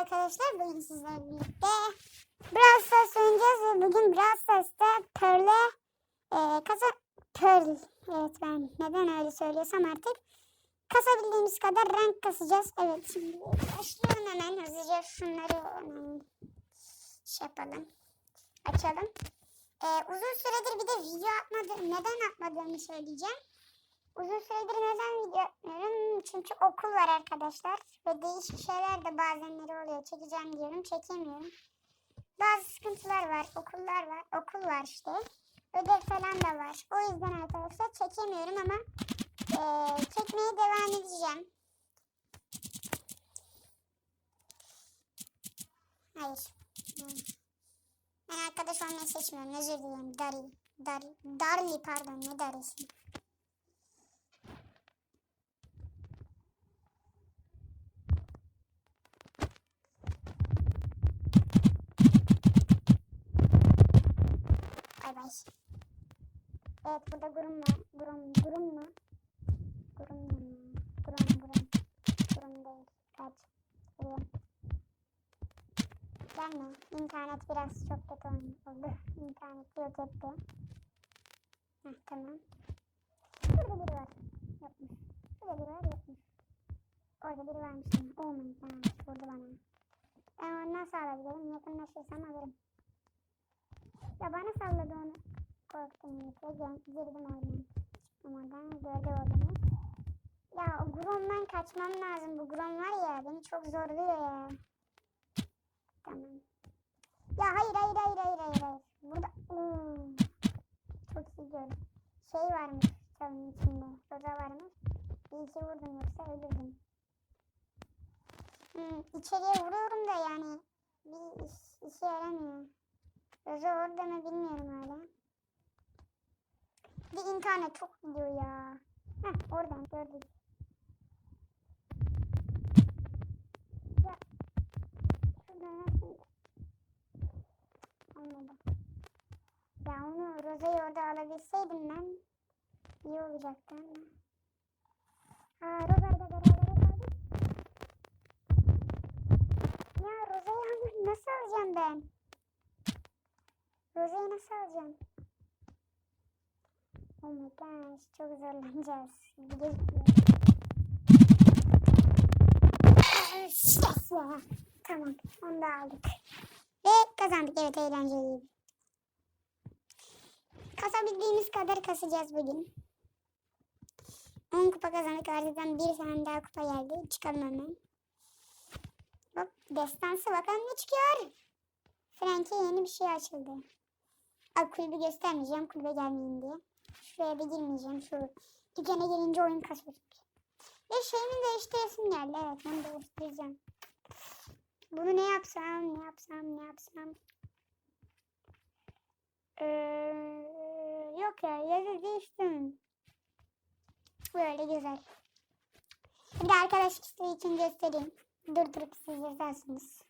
arkadaşlar. Bugün sizlerle birlikte Brawl Stars oynayacağız ve bugün Brawl Stars'ta Pearl'e e, kasa... Pearl. Evet ben neden öyle söylüyorsam artık. Kasabildiğimiz kadar rank kasacağız. Evet şimdi başlıyorum hemen hızlıca şunları hemen şey yapalım. Açalım. E, uzun süredir bir de video atmadım. Neden atmadığımı söyleyeceğim. Uzun süredir neden video atmıyorum? Çünkü okul var arkadaşlar. Ve değişik şeyler de bazenleri oluyor. Çekeceğim diyorum. Çekemiyorum. Bazı sıkıntılar var. Okullar var. Okul var işte. Ödev falan da var. O yüzden arkadaşlar çekemiyorum ama eee, çekmeye devam edeceğim. Hayır. Ben arkadaş olmayı seçmiyorum. Özür dilerim. Dari. Dari. Darli pardon. Ne darisi? Bay bay. Evet burada gurum var. Gurum, gurum mu? Gurum mu? Gurum, gurum. Gurum değil. Kaç. Geliyorum. Gelme. İnternet biraz çok kötü oldu. İnternet yok etti. Heh, tamam. Burada biri var. Yokmuş. Burada biri var yokmuş. Orada biri varmış. Oh my god. Vurdu bana. Ben onu nasıl alabilirim? Yakınlaşırsam alırım. Ya bana salladı onu. Korktum. Gel, girdim oradan. Çıktım oradan. Gördü oğlumu. Ya o Grom'dan kaçmam lazım. Bu Grom var ya beni çok zorluyor ya. Tamam. Ya hayır hayır hayır hayır hayır. hayır. Burada Oo. çok iyi gördüm. Şey varmış çalının içinde. Roza varmış. İyi ki vurdum yoksa ölürdüm. Hmm, içeriye vuruyorum da yani bir iş, işe yaramıyor. Roza orada mı bilmiyorum hala. Bir internet çok gidiyor ya. Heh oradan gördük. Ya. Ya onu Roza'yı orada alabilseydim ben iyi olacaktı ama. Aa Roza'yla beraber kaldık. Ya Roza'yı nasıl alacağım ben? Roza'yı nasıl alacağım? Oh my gosh, çok zorlanacağız. Aa, Yes ya. Tamam, onu da aldık. Ve kazandık, evet eğlenceliydi. Kasabildiğimiz kadar kasacağız bugün. 10 kupa kazandık, ardından bir tane daha kupa geldi. Çıkalım hemen. Hop, destansı bakalım ne çıkıyor. Frank'e yeni bir şey açıldı. Abi kulübü göstermeyeceğim. Kulübe gelmeyin diye. Şuraya bir girmeyeceğim. Şu dükkana gelince oyun kasacak. Ve şeyimi değiştiresim geldi. Evet onu değiştireceğim. Bunu ne yapsam, ne yapsam, ne yapsam. Ee, yok ya yazı değiştirmem. Böyle güzel. Bir de arkadaş için göstereyim. Durdurup siz yazarsınız.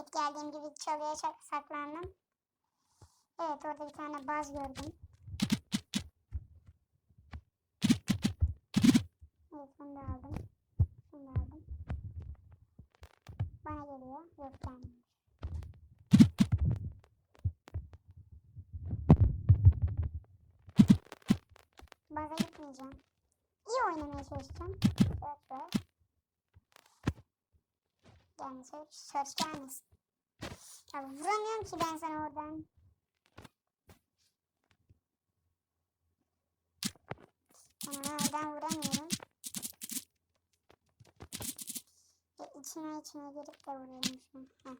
İlk geldiğim gibi çalıya saklandım. Evet orada bir tane baz gördüm. Evet bunu da aldım. Bunu da aldım. Bana geliyor. Yok gelmiyor. Baza gitmeyeceğim. İyi oynamaya çalışacağım. Evet böyle. Yani search, search gelmesin. Ya vuramıyorum ki ben sana oradan. Ona oradan vuramıyorum. Ve içine içine girip de vuruyorum şu an. Heh.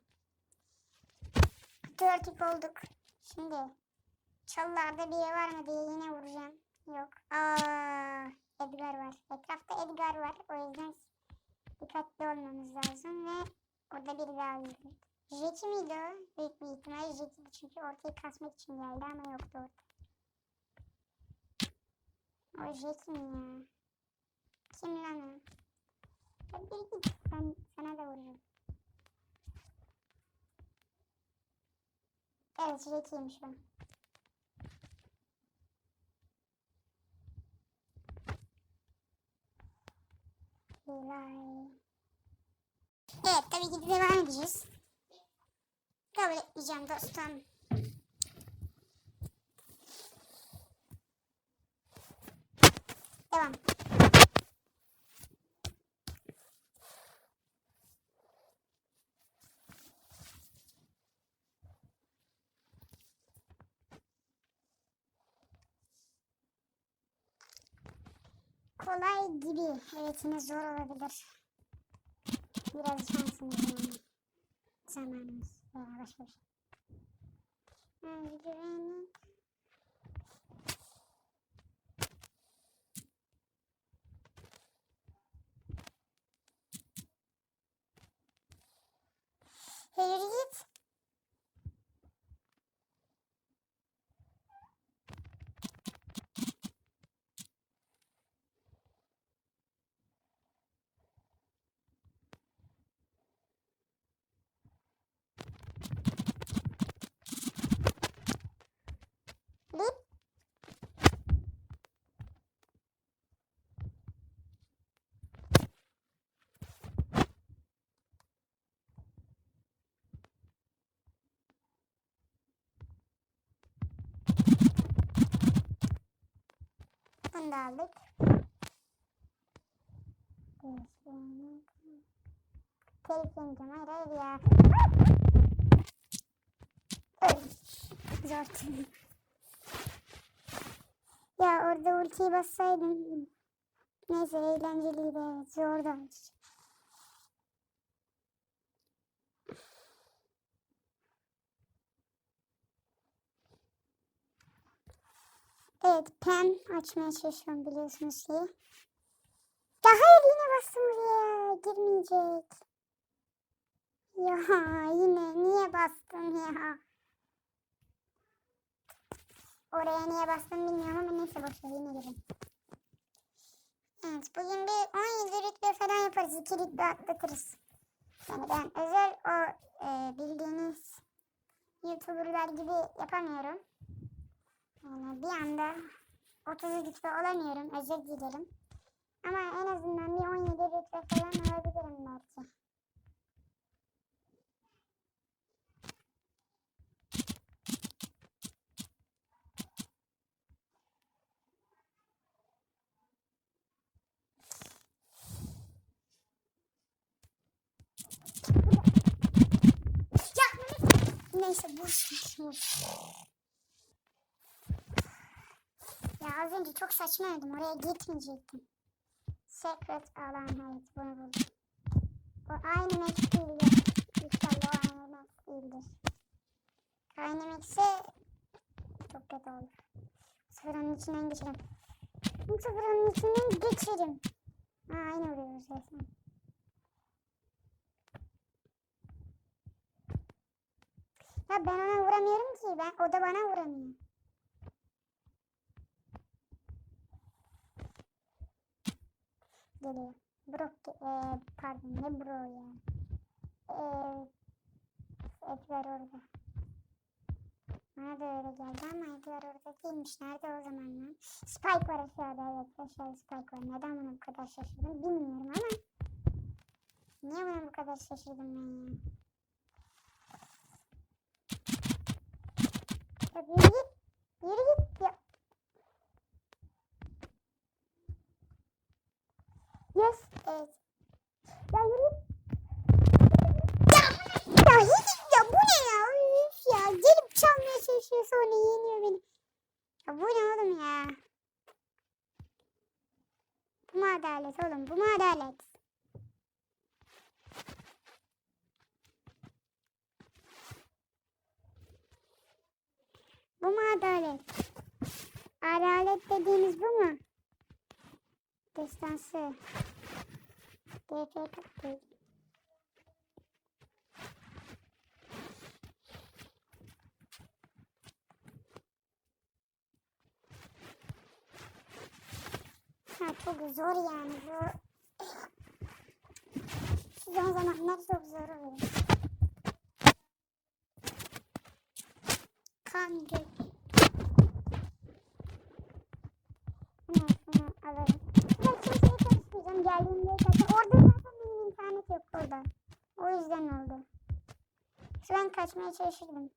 Dört ip olduk. Şimdi çalılarda biri var mı diye yine vuracağım. Yok. Aa, Edgar var. Etrafta Edgar var. O yüzden dikkatli olmamız lazım ve Orada biri daha öldü. Jeki miydi o? Büyük bir ihtimal Jeki'di çünkü ortayı kasmak için geldi ama yoktu orada. O Jeki mi ya? Kim lan o? Ya bir git ben sana da vururum. Evet Jeki'ymiş o. Hilal. Evet tabii ki de devam edeceğiz. Kabul etmeyeceğim dostum. Devam. Kolay gibi. Evet yine zor olabilir. Biraz şansımız yani. Zamanımız. Veya başka bir şey. Özgüvenim. Hayır git. Lip. Bunu da aldık. Telif ya. Zor. Ya orada ultiyi bassaydım. Neyse eğlenceliydi evet. Zor Evet pen açmaya çalışıyorum biliyorsunuz ki. Hayır yine bastım oraya. Girmeyecek. Ya yine niye bastım ya? Oraya niye bastım bilmiyorum ama neyse boşver yine girelim. Evet bugün bir 17 rütbe falan yaparız. 2 rütbe atlatırız. Yani ben özel o e, bildiğiniz youtuberlar gibi yapamıyorum. Yani bir anda 30 rütbe olamıyorum. Özür dilerim. Ama en azından bir 17 rütbe falan alabilirim belki. Neyse boş ver. Ya az önce çok saçma öldüm. Oraya gitmeyecektim. Secret alan evet bunu buldum. O aynı map değildir. İnşallah o aynı map değildir. Aynı mapse çok kötü olur. Onun içinden geçerim. Onun içinden geçerim. Ha, aynı vuruyoruz resmen. Ya ben ona vuramıyorum ki. Ben, o da bana vuramıyor. Geliyor. Brok, e, pardon ne bro ya. E, Edgar orada. Bana da öyle geldi ama Edgar orada değilmiş. Nerede o zaman lan? Spike var aşağıda evet. Aşağıda Spike var. Neden buna bu kadar şaşırdım bilmiyorum ama. Niye buna bu kadar şaşırdım ben? Ya yürü git. Yürü git ya. Yes. Evet. Ya yürü. Ya, ya ya bu ne ya? Ya. Gelip çalmaya çalışıyor sonra yeniyor beni. Ya bu ne oğlum ya? Bu mu adalet oğlum? Bu mu adalet? Bu mu adalet? Adalet dediğiniz bu mu? Destansı. DP kapı. Ha çok zor yani bu. Son zamanlar çok zor oluyor. Kan gök. Evet, bunu alırım. Ben kimseye karışmayacağım. Geldiğimde yüzden oldu. Şu kaçmaya çalışırdım.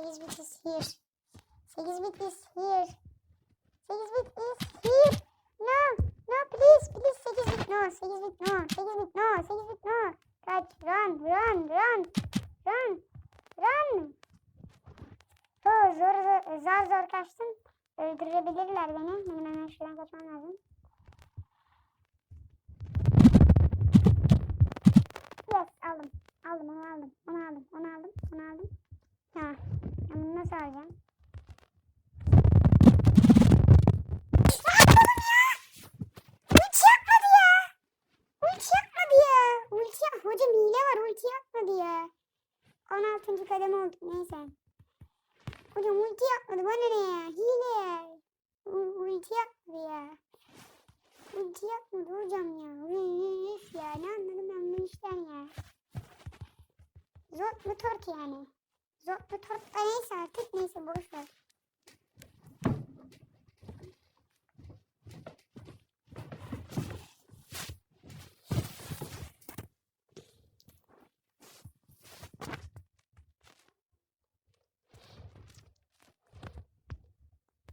8 bit is here. 8 bit is here. 8 bit is here. No, no please, please 8 bit no, 8 bit no, 8 bit no, 8 bit no. Kaç, run, run, run, run, run. Oh, zor, zor, zar zor kaçtım. Öldürebilirler beni. Benim hemen şuradan kaçmam lazım. Yes, aldım. Aldım, onu aldım. Onu aldım, onu aldım, onu aldım. Ben bunu nasıl alacağım? Hocam hile var. Ulti yapmadı ya. 16. kademe olduk. Neyse. Hocam ulti yapmadı. Bana ne ya? Hile. U- ulti yapmadı ya. Ulti yapmadı hocam ya. Üf ya. Ne anladım ben bu işten ya. Zor mu tort yani? Zor mu tort da neyse artık neyse boş ver.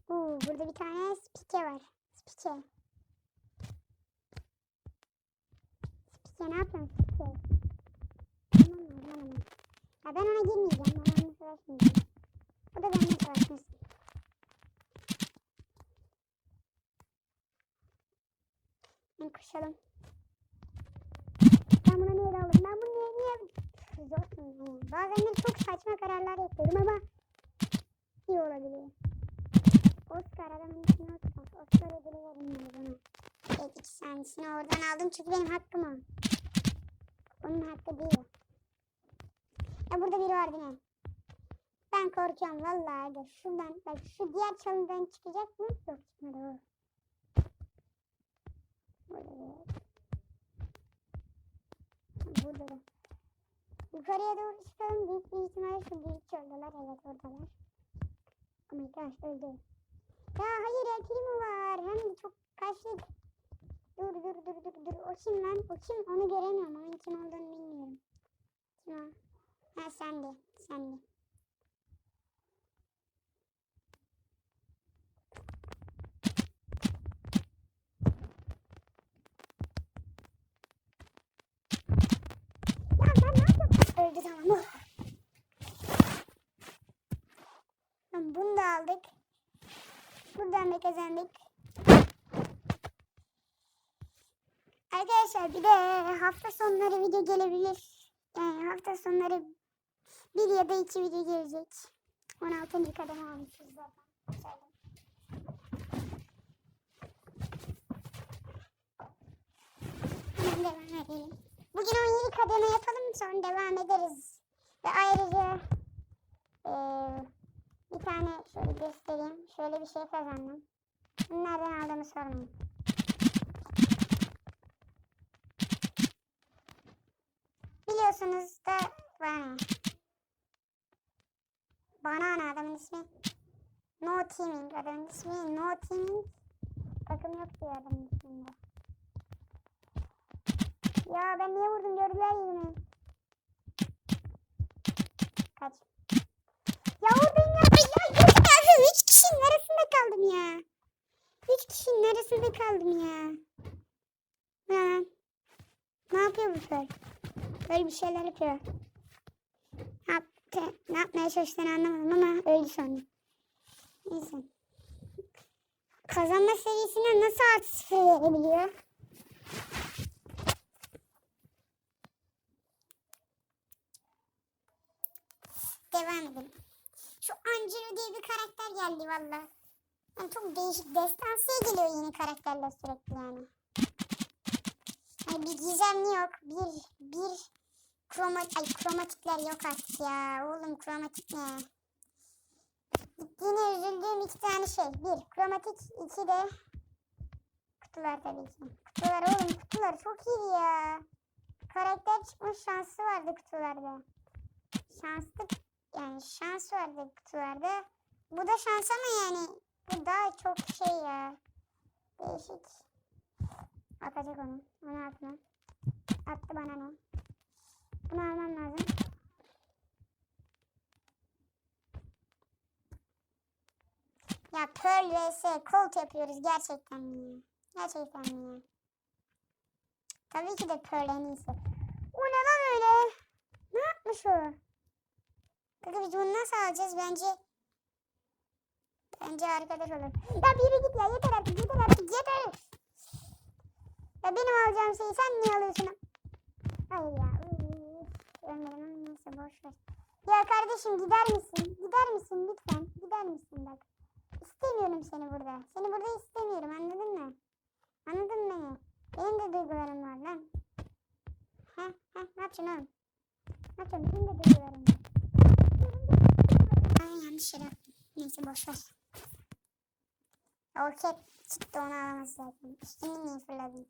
Oo, burada bir tane spike var. Spike. Spike ne yapıyorsun spike? Aman aman Ya ben ona girmeyeceğim. Ben onunla savaşmayacağım. O da benimle savaşmasın. Ben koşalım. Ben buna niye daldım? Ben bunu niye niye... Zor. Hmm, Bazen de çok saçma kararlar yapıyorum ama iyi olabiliyor. Oscar adamın ismini Oscar. Oscar ödülü verin bana. Evet iki oradan aldım çünkü benim hakkım o. Onun hakkı değil. Ya burada biri var değil mi? Ben korkuyorum vallahi de şuradan bak şu diğer çalıdan çıkacak mı? Yok çıkmadı o. Burada da. Burada da. Yukarıya doğru çıkalım. Büyük bir ihtimalle şu büyük çaldılar. Evet oradalar. Oh my gosh öldü. Ya hayır ya Primo var. Hem de çok kaçlık. Dur dur dur dur dur. O kim lan? O kim? Onu göremiyorum. Onun kim olduğunu bilmiyorum. Kim o? Ha ne yapıyorum? Öldü tamam. Tamam, Bunu da aldık. Buradan da kazandık. Arkadaşlar bir de hafta sonları video gelebilir. Yani hafta sonları bir ya da iki video gelecek. 16. kademe almışız zaten. Güzeldi. Hemen devam edelim. Bugün 17 kademe yapalım sonra devam ederiz. Ve ayrıca eee bir tane şöyle göstereyim. Şöyle bir şey kazandım. Bunu nereden aldığımı sormayın. Biliyorsunuz da bana. Bana ana adamın ismi. No Teaming adamın ismi. No Teaming. Takım yok diyor adamın isminde. Ya ben niye vurdum gördüler yüzümü. Kaç. Ya oradayım ya. Ya ya. Üç kişinin arasında kaldım ya. Üç kişinin arasında kaldım ya. Ha. Ne yapıyor bu kör? Böyle bir şeyler yapıyor. Yaptı? Ne yapmaya çalıştığını anlamadım ama öldü sonra. Neyse. Kazanma seviyesine nasıl artı sıfır verebiliyor? Devam edelim. Şu Angelo diye bir karakter geldi valla. Yani çok değişik destansiye geliyor yeni karakterler sürekli yani. Yani bir gizemli yok. Bir, bir Kromat ay kromatikler yok artık ya. Oğlum kromatik ne? Gittiğine üzüldüğüm iki tane şey. Bir kromatik, iki de kutular tabii ki. Kutular oğlum kutular çok iyi ya. Karakter çıkma şansı vardı kutularda. Şanslı yani şans vardı kutularda. Bu da şans ama yani bu daha çok şey ya. Değişik. Atacak onu. Onu atma. Attı bana ne? Bunu almam lazım. Ya Pearl vs Colt yapıyoruz gerçekten mi ya? Gerçekten mi ya? Tabii ki de Pearl en iyisi. O ne lan öyle? Ne yapmış o? Peki biz bunu nasıl alacağız? Bence Bence arkadaş olur. Ya biri git ya yeter artık yeter artık yeter. Ya benim alacağım şeyi sen niye alıyorsun? Hayır ya. Ölmedim neyse boş. Ya kardeşim gider misin? Gider misin lütfen? Gider misin bak. İstemiyorum seni burada. Seni burada istemiyorum anladın mı? Anladın beni? Benim de duygularım var lan. Heh heh ne yapacaksın oğlum? Ne yapacaksın? Benim de duygularım var. Ay yanlış yere attım. Neyse boş. O ket çıktı onu alamaz zaten. Üstünü niye fırladın?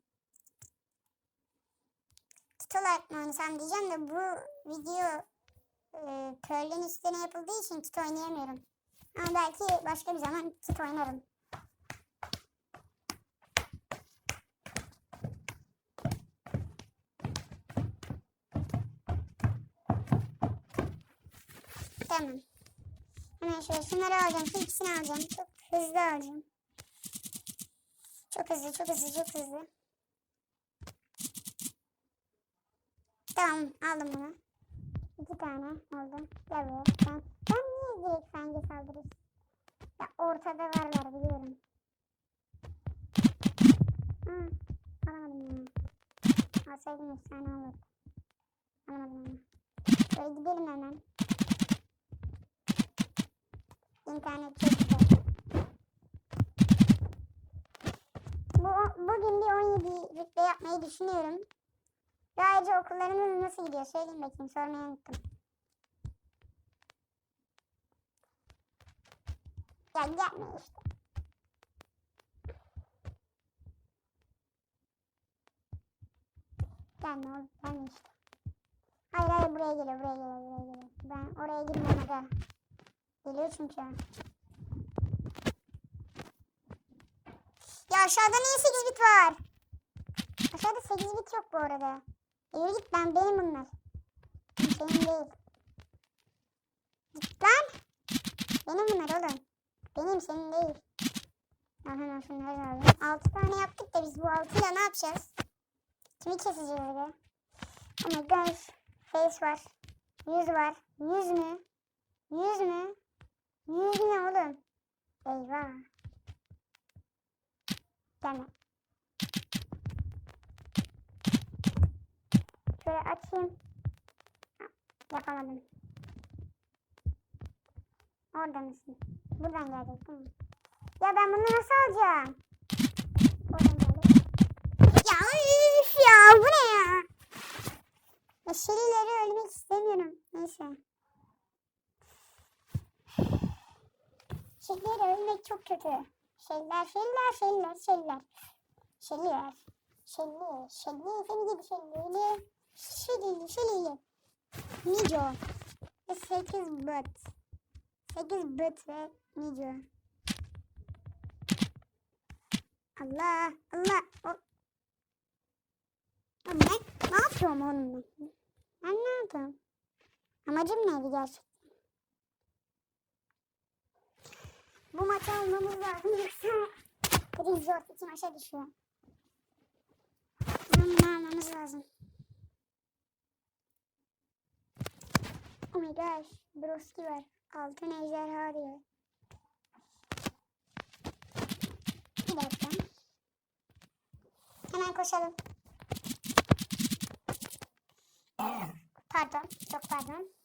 Kit olarak mı oynasam diyeceğim de bu video e, Pearl'ün üstüne yapıldığı için kit oynayamıyorum. Ama belki başka bir zaman kit oynarım. Tamam. Hemen şöyle şunları alacağım. Şu ikisini alacağım. Çok hızlı alacağım. Çok hızlı, çok hızlı, çok hızlı. Tamam, aldım bunu. İki tane oldu. Gel buraya. Ben, ben niye direkt fenge saldırıyorsun? Ya ortada varlar biliyorum. Hı, alamadım ya. Alsaydım efsane olurdu. Alamadım ama. Böyle gidelim hemen. İnternet güzel. Bu, bugün bir 17 rütbe yapmayı düşünüyorum. Ve ayrıca okullarınız nasıl gidiyor? Söyleyin bakayım. Sormayı unuttum. Ya gelme işte. Gelme oğlum. Gelme işte. Hayır hayır buraya geliyor. Buraya geliyor. Buraya geliyor. Ben oraya girmem aga. Geliyor çünkü. Ya aşağıda niye 8 bit var? Aşağıda 8 bit yok bu arada. Yürü git ben benim bunlar. Senin değil. Git lan. Benim bunlar oğlum. Benim senin değil. Hemen şunları alayım. 6 tane yaptık da biz bu 6'yla ne yapacağız? Kimi keseceğiz? Oh my gosh. Face var. Yüz var. Yüz mü? Yüz mü? Yüz ne oğlum? Eyvah. Gelme. Şöyle açayım. Yapamadım. Orada mısın? Buradan gelecek değil mi? Ya ben bunu nasıl alacağım? Oradan geldi. Ya üf ya bu ne ya? Ya ölmek istemiyorum. Neyse. Şelileri ölmek çok kötü. Şeliler, şeliler, şeliler, şeliler. Şeliler. Şelli, şelli, seni gidi şellili. Şelili, şelili. Nico. 8 bit. 8 bit ve Nico. Allah, Allah. O... Ben ne yapıyorum oğlum ben? Ne yapıyorum? Amacım neydi gerçekten? Bu maçı almamız lazım yoksa Resort iki maça düşüyor. Bunu almamız lazım. Oh my gosh. Broski var. Altın ejderha diyor. Bir dakika. Hemen koşalım. Pardon. Çok pardon.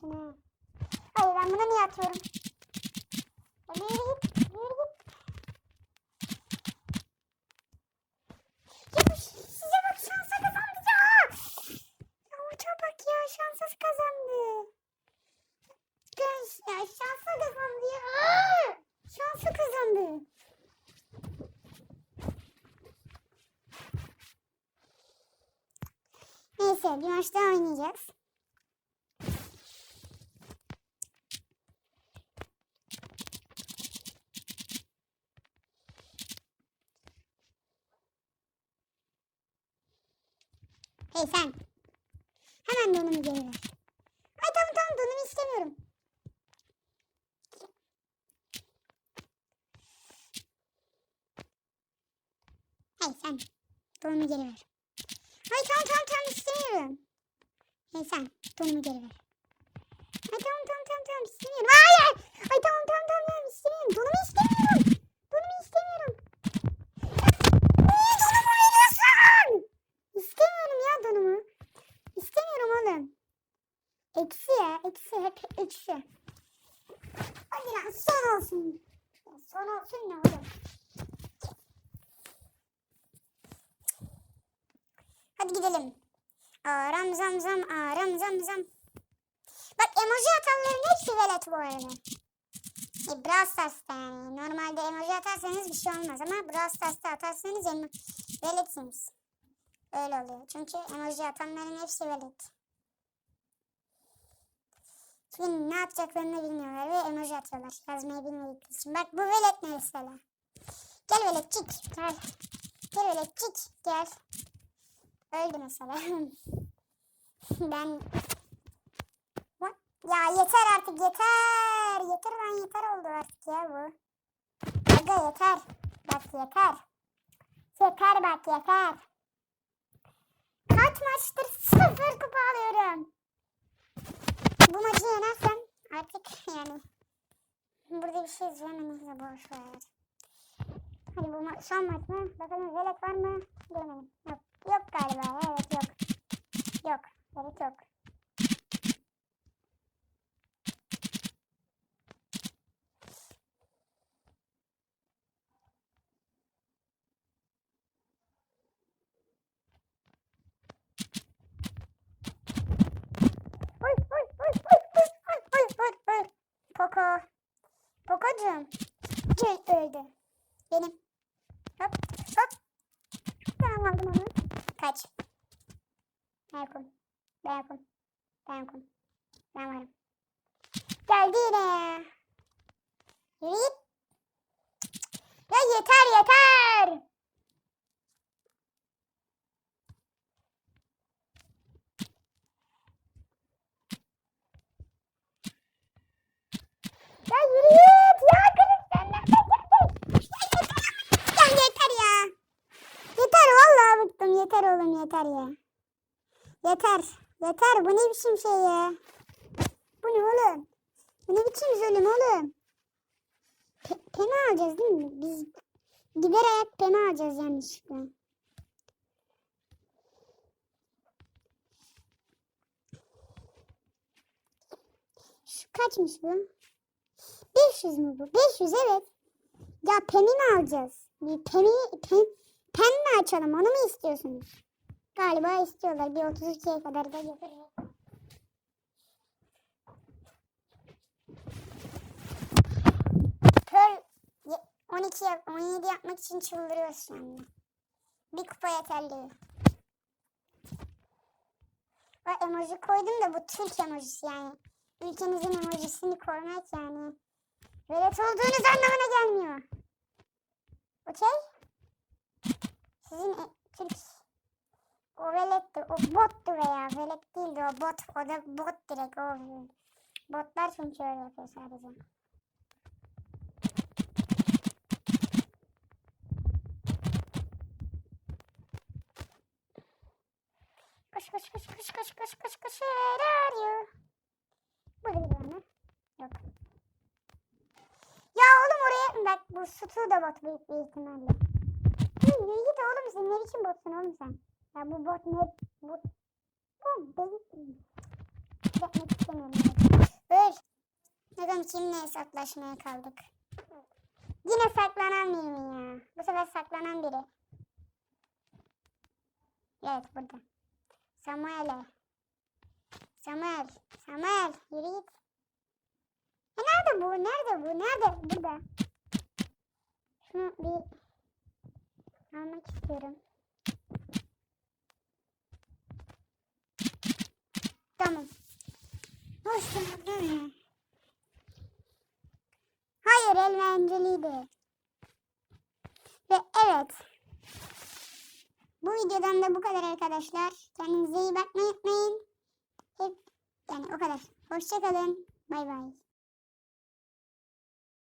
şuna. Hayır ben bunu niye atıyorum? O nereye? Hey sen. Donumu geri ver. Ay tamam tamam tamam istemiyorum. Hey sen. Donumu geri ver. Ay tamam tamam tamam tamam istemiyorum. Ay ay. Tamam tamam tamam tamam istemiyorum. Donumu istemiyorum. Donumu istemiyorum. Niye donumu veriyorsun? İstemiyorum ya donumu. İstemiyorum oğlum. Eksi ya. Eksi hep eksi. Hadi lan son olsun. Son olsun ne oğlum? Hadi gidelim. Aram zam zam aram zam zam. Bak emoji atanların hepsi velet bu arada. E, Brawl Stars'ta yani. Normalde emoji atarsanız bir şey olmaz ama Brawl Stars'ta atarsanız emo veletsiniz. Öyle oluyor. Çünkü emoji atanların hepsi velet. Çünkü ne yapacaklarını bilmiyorlar ve emoji atıyorlar. Yazmayı bilmedikleri için. Bak bu velet mesela. Gel veletçik. Gel. Gel veletçik. Gel. Öldü mesela. ben... Ya yeter artık yeter. Yeter lan yeter oldu artık ya bu. Aga yeter. Bak yeter. Yeter bak yeter. Kaç maçtır sıfır kupa alıyorum. Bu maçı yenersem artık yani burada bir şey izlememeyiz boş ver. Hadi bu ma- son maç mı? Bakalım velek var mı? Göremedim. Yok. Yok galiba. Evet yok. Yok. Evet yok. Poco. Pococuğum. Jay öldü. Benim. Hop hop. Ben aldım onu. Kaç. Ben yokum. Ben yokum. Ben yokum. Ben varım. Geldi yine. Yürü git. Ya yeter yeter. Ya yürü. Ya kırık sen nereden geldin? Ya yeter. Ya yeter ya. Yeter vallahi bıktım. Yeter oğlum yeter ya. Yeter. Yeter. Bu ne biçim şey ya? Bu ne oğlum? Bu ne biçim zulüm oğlum? Pe pena alacağız değil mi? Biz gider ayak pena alacağız yanlışlıkla. Şu kaçmış bu? 500 mü bu? 500 evet. Ya peni mi alacağız? Peni, pen, pen mi açalım onu mu istiyorsunuz? Galiba istiyorlar. Bir 32'ye kadar da getirir. Pearl ye- 12 yap- 17 yapmak için çıldırıyoruz şu anda. Bir kupa yeterli. O emoji koydum da bu Türk emojisi yani. Ülkemizin emojisini koymak yani. Velet olduğunuz anlamına gelmiyor. Okey? Sizin e- Türk o veletti, o bottu veya velet değildi o bot, o da bot direkt o. Botlar çünkü öyle yapıyor sadece. Koş koş koş koş koş koş koş koş where are you? Burada bir tane. Yok. Ya oğlum oraya bak bu sütü da bot büyük bir ihtimalle. Yürü git oğlum sen ne biçim botsun oğlum sen? Ya bu bot ne? Bu, bu benim. Yapmak istemiyorum. Öl. Neden kimle hesaplaşmaya kaldık? Yine saklanan biri mi ya? Bu sefer saklanan biri. Evet burada. Samuel'e. Samuel. Samuel. Yürü git. E nerede bu? Nerede bu? Nerede? Burada. Şunu bir almak istiyorum. Tamam. Hoşçakalın. Hayır eğlenceliydi. Ve evet. Bu videodan da bu kadar arkadaşlar. Kendinize iyi bakmayı unutmayın. Hep yani o kadar. Hoşçakalın. Bay bay.